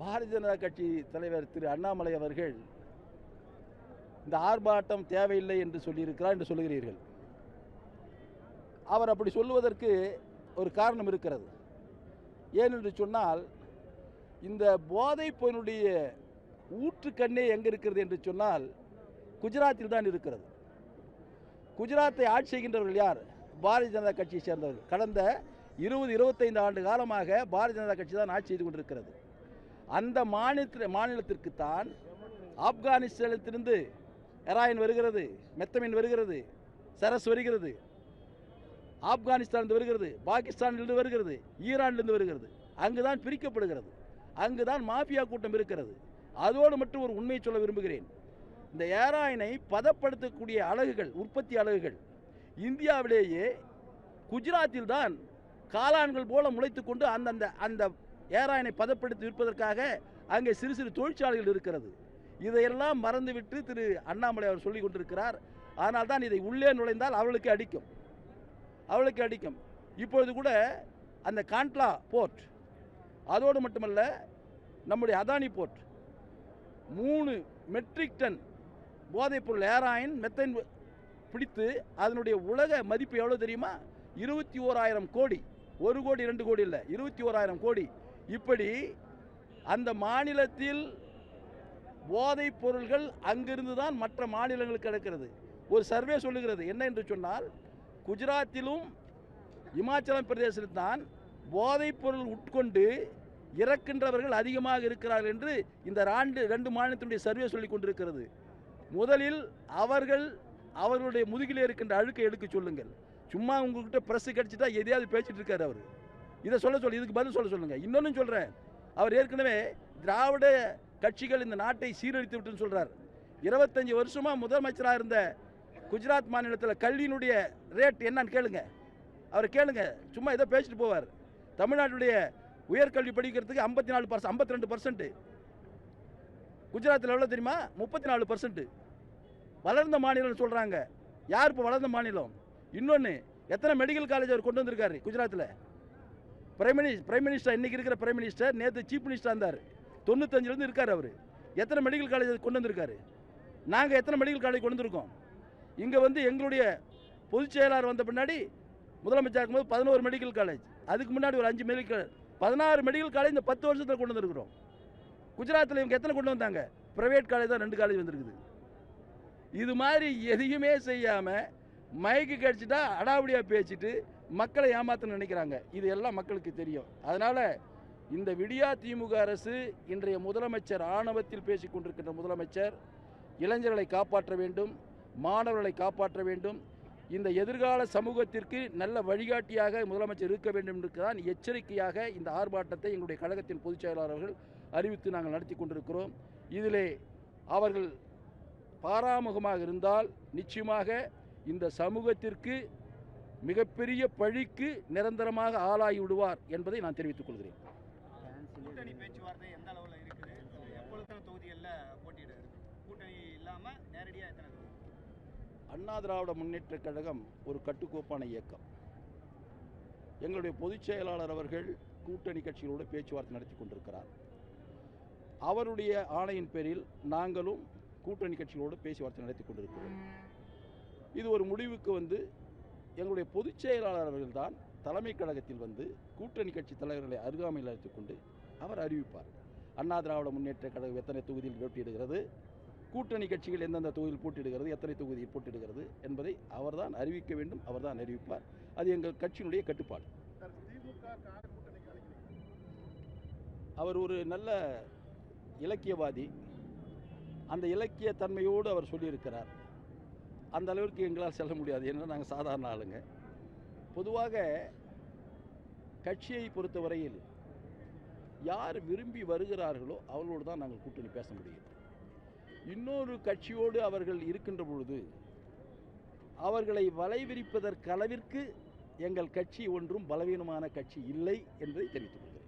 பாரதிய ஜனதா கட்சி தலைவர் திரு அண்ணாமலை அவர்கள் இந்த ஆர்ப்பாட்டம் தேவையில்லை என்று சொல்லியிருக்கிறார் என்று சொல்லுகிறீர்கள். அவர் அப்படி சொல்லுவதற்கு ஒரு காரணம் இருக்கிறது. ஏனென்று சொன்னால் இந்த போதை பொருளுடைய ஊற்றுக்கண்ணே எங்கே இருக்கிறது என்று சொன்னால் குஜராத்தில் தான் இருக்கிறது. குஜராத்தை ஆட்சி செய்கின்றவர்கள் யார்? பாரதிய ஜனதா கட்சியை சேர்ந்தவர்கள். கடந்த இருபது இருபத்தைந்து ஆண்டு காலமாக பாரதிய ஜனதா கட்சி தான் ஆட்சி செய்து கொண்டிருக்கிறது. அந்த மாநிலத்தில் மாநிலத்திற்குத்தான் ஆப்கானிஸ்தானத்திலிருந்து ஹெராயின் வருகிறது மெத்தமின் வருகிறது சரஸ் வருகிறது ஆப்கானிஸ்தானிலிருந்து வருகிறது பாகிஸ்தானிலிருந்து வருகிறது ஈரானிலிருந்து வருகிறது. அங்கு தான் பிரிக்கப்படுகிறது. அங்கு தான் மாஃபியா கூட்டம் இருக்கிறது. அதோடு மட்டும் ஒரு உண்மையை சொல்ல விரும்புகிறேன். இந்த ஏராயினை பதப்படுத்தக்கூடிய அலகுகள் உற்பத்தி அலகுகள் இந்தியாவிலேயே குஜராத்தில் தான் காளான்கள் போல முளைத்து கொண்டு அந்தந்த அந்த ஏராயனை பதப்படுத்தி விற்பதற்காக அங்கே சிறு சிறு தொழிற்சாலைகள் இருக்கிறது. இதையெல்லாம் மறந்துவிட்டு திரு அண்ணாமலை அவர் சொல்லிக் கொண்டிருக்கிறார். ஆனால் தான் இதை உள்ளே நுழைந்தால் அவளுக்கு அடிக்கும். அவளுக்கு அடிக்கும். இப்பொழுது கூட அந்த காண்ட்லா போர்ட் அதோடு மட்டுமல்ல நம்முடைய அதானி போர்ட் மூணு மெட்ரிக் டன் போதைப்பொருள் ஏராயின் மெத்தைன் பிடித்து அதனுடைய உலக மதிப்பு எவ்வளோ தெரியுமா? இருபத்தி ஓராயிரம் கோடி. ஒரு கோடி ரெண்டு கோடி இல்லை இருபத்தி ஓராயிரம் கோடி. இப்படி அந்த மாநிலத்தில் போதைப் பொருள்கள் அங்கிருந்து தான் மற்ற மாநிலங்களுக்கு கிடக்கிறது. ஒரு சர்வே சொல்லுகிறது. என்ன என்று சொன்னால் குஜராத்திலும் இமாச்சல பிரதேசத்தில் தான் போதைப் பொருள் உட்கொண்டு இறக்கின்றவர்கள் அதிகமாக இருக்கிறார்கள் என்று இந்த ஆண்டு ரெண்டு மாநிலத்தினுடைய சர்வே சொல்லிக் கொண்டிருக்கிறது. முதலில் அவர்கள் அவர்களுடைய முதுகிலே இருக்கின்ற அழுக்கை எடுக்க சொல்லுங்கள். சும்மா உங்ககிட்ட ப்ரெஸ் கிடச்சிட்டா எதையாவது பேசிகிட்டு இருக்கார் அவர். இதை சொல்ல சொல்லு இதுக்கு பதில் சொல்ல சொல்லுங்க. இன்னொன்று சொல்கிறேன் அவர் ஏற்கனவே திராவிட கட்சிகள் இந்த நாட்டை சீரழித்து விட்டுன்னு சொல்கிறார் இருபத்தஞ்சி வருஷமாக முதலமைச்சராக இருந்த குஜராத் மாநிலத்தில் கல்வியினுடைய ரேட் என்னன்னு கேளுங்க. அவர் கேளுங்க. சும்மா ஏதோ பேசிட்டு போவார். தமிழ்நாட்டுடைய உயர்கல்வி படிக்கிறதுக்கு ஐம்பத்தி நாலு பர்சன்ட் ஐம்பத்தி ரெண்டு பர்சன்ட். குஜராத்தில் எவ்வளோ தெரியுமா? முப்பத்தி நாலு பர்சன்ட். வளர்ந்த மாநிலம்னு சொல்கிறாங்க யார் இப்போ வளர்ந்த மாநிலம்? இன்னொன்று எத்தனை மெடிக்கல் காலேஜ் அவர் கொண்டு வந்திருக்காரு குஜராத்தில்? பிரைம் மினிஸ்டர் பிரைம் மினிஸ்டர் இன்னைக்கு இருக்கிற பிரைம் மினிஸ்டர் நேற்று சீஃப் மினிஸ்டர் இருந்தார். தொண்ணூத்தஞ்சிலேருந்து இருக்கார் அவர். எத்தனை மெடிக்கல் காலேஜ் கொண்டு வந்திருக்காரு? நாங்கள் எத்தனை மெடிக்கல் காலேஜ் கொண்டு வந்திருக்கோம்? இங்கே வந்து எங்களுடைய பொதுச் செயலாளர் வந்த பின்னாடி முதலமைச்சர் இருக்கும்போது பதினோரு மெடிக்கல் காலேஜ் அதுக்கு முன்னாடி ஒரு அஞ்சு மெடிக்கல் பதினாறு மெடிக்கல் காலேஜ் இந்த பத்து வருஷத்தில் கொண்டு வந்திருக்கிறோம். குஜராத்தில் இவங்க எத்தனை கொண்டு வந்தாங்க? ப்ரைவேட் காலேஜ் தான் ரெண்டு காலேஜ் வந்திருக்குது. இது மாதிரி எதையுமே செய்யாமல் மைக்கு கடிச்சிட்டா அடாவடியாக பேசிட்டு மக்களை ஏமாற்ற நினைக்கிறாங்க. இது எல்லாம் மக்களுக்கு தெரியும். அதனால் இந்த விடியா திமுக அரசு இன்றைய முதலமைச்சர் ஆணவத்தில் பேசிக் கொண்டிருக்கின்ற முதலமைச்சர் இளைஞர்களை காப்பாற்ற வேண்டும் மாணவர்களை காப்பாற்ற வேண்டும். இந்த எதிர்கால சமூகத்திற்கு நல்ல வழிகாட்டியாக முதலமைச்சர் இருக்க வேண்டும் என்று தான் எச்சரிக்கையாக இந்த ஆர்ப்பாட்டத்தை எங்களுடைய கழகத்தின் பொதுச் செயலாளர்கள் அறிவித்து நாங்கள் நடத்தி கொண்டிருக்கிறோம். இதிலே அவர்கள் பாராமுகமாக இருந்தால் நிச்சயமாக இந்த சமூகத்திற்கு மிகப்பெரிய பழிக்கு நிரந்தரமாக ஆளாகி விடுவார் என்பதை நான் தெரிவித்துக் கொள்கிறேன். கூட்டணி பேச்சுவார்த்தை எந்த அளவில் இருக்குது? எப்பொழுது தொகுதிகளில் போட்டியிட கூட்டணி இல்லாமல் நேரடியாக எத்தனை அண்ணா திராவிட முன்னேற்றக் கழகம் ஒரு கட்டுக்கோப்பான இயக்கம். எங்களுடைய பொதுச் செயலாளர் அவர்கள் கூட்டணி கட்சிகளோடு பேச்சுவார்த்தை நடத்தி கொண்டிருக்கிறார். அவருடைய ஆணையின் பேரில் நாங்களும் கூட்டணி கட்சிகளோடு பேச்சுவார்த்தை நடத்தி கொண்டிருக்கிறோம். இது ஒரு முடிவுக்கு வந்து எங்களுடைய பொதுச் செயலாளர் அவர்கள்தான் தலைமை கழகத்தில் வந்து கூட்டணி கட்சி தலைவர்களை அருகாமையில் அழைத்துக் கொண்டு அவர் அறிவிப்பார். அண்ணா திராவிட முன்னேற்ற கழகம் எத்தனை தொகுதியில் போட்டியிடுகிறது? கூட்டணி கட்சிகள் எந்தெந்த தொகுதியில் போட்டியிடுகிறது? எத்தனை தொகுதியில் போட்டியிடுகிறது என்பதை அவர்தான் அறிவிக்க வேண்டும் அவர்தான் அறிவிப்பார். அது எங்கள் கட்சியினுடைய கட்டுப்பாடு. அவர் ஒரு நல்ல இலக்கியவாதி. அந்த இலக்கிய தன்மையோடு அவர் சொல்லியிருக்கிறார். அந்த அளவிற்கு எங்களால் செல்ல முடியாது. ஏன்னா நாங்கள் சாதாரண ஆளுங்க. பொதுவாக கட்சியை பொறுத்தவரையில் யார் விரும்பி வருகிறார்களோ அவர்களோடு தான் நாங்கள் கூட்டணி பேச முடியும். இன்னொரு கட்சியோடு அவர்கள் இருக்கின்ற பொழுது அவர்களை வலைவிரிப்பதற்களவிற்கு எங்கள் கட்சி ஒன்றும் பலவீனமான கட்சி இல்லை என்பதை தெரிவித்துக் கொள்கிறேன்.